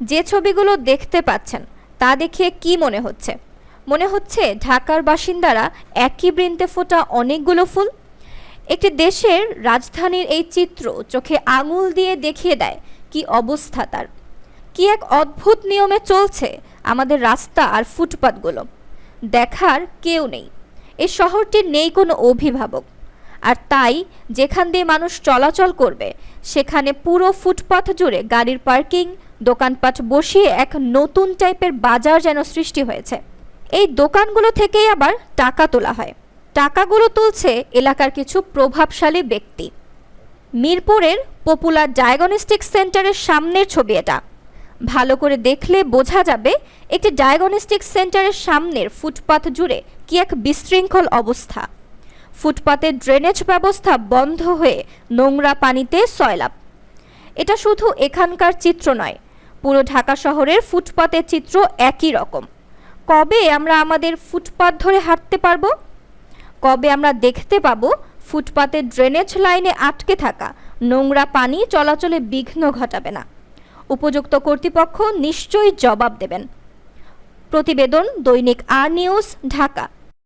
যে ছবিগুলো দেখতে পাচ্ছেন, তা দেখে কি মনে হচ্ছে? মনে হচ্ছে ঢাকার বাসিন্দারা একই বৃন্তে ফোটা অনেকগুলো ফুল? একটি দেশের রাজধানীর এই চিত্র চোখে আঙুল দিয়ে দেখিয়ে দেয় কি অবস্থা তার। কি এক অদ্ভুত নিয়মে চলছে আমাদের রাস্তা আর ফুটপাতগুলো। দেখার কেউ নেই। এই শহরটির নেই কোনো অভিভাবক। আর তাই যেখান দিয়ে মানুষ চলাচল করবে, সেখানে পুরো ফুটপাথ জুড়ে গাড়ির পার্কিং দোকানপাট বসিয়ে এক নতুন টাইপের বাজার যেন সৃষ্টি হয়েছে। এই দোকানগুলো থেকেই আবার টাকা তোলা হয়। টাকাগুলো তুলছে এলাকার কিছু প্রভাবশালী ব্যক্তি। মিরপুরের পপুলার ডায়াগনস্টিক সেন্টারের সামনের ছবি এটা। ভালো করে দেখলে বোঝা যাবে একটি ডায়াগনস্টিক সেন্টারের সামনের ফুটপাথ জুড়ে কি এক বিশৃঙ্খল অবস্থা। ফুটপাতের ড্রেনেজ ব্যবস্থা বন্ধ হয়ে নোংরা পানিতে সয়লাভ এটা শুধু এখানকার চিত্র নয় পুরো ঢাকা শহরের ফুটপাতের চিত্র একই রকম। কবে আমরা আমাদের ফুটপাত ধরে হাঁটতে পারব? কবে আমরা দেখতে পাবো ফুটপাতের ড্রেনেজ লাইনে আটকে থাকা নোংরা পানি চলাচলে বিঘ্ন ঘটাবে না? উপযুক্ত কর্তৃপক্ষ নিশ্চয়ই জবাব দেবেন। প্রতিবেদন দৈনিক আর নিউজ ঢাকা।